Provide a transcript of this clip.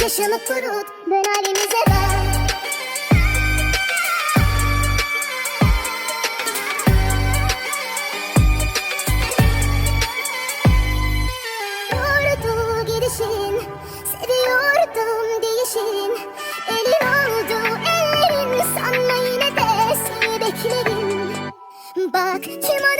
Gözyaşımı kurut Dön halimize gidişin Seviyordum değişin. Elin oldu ellerin Sanma yine de beklerim. Bak tüm anıları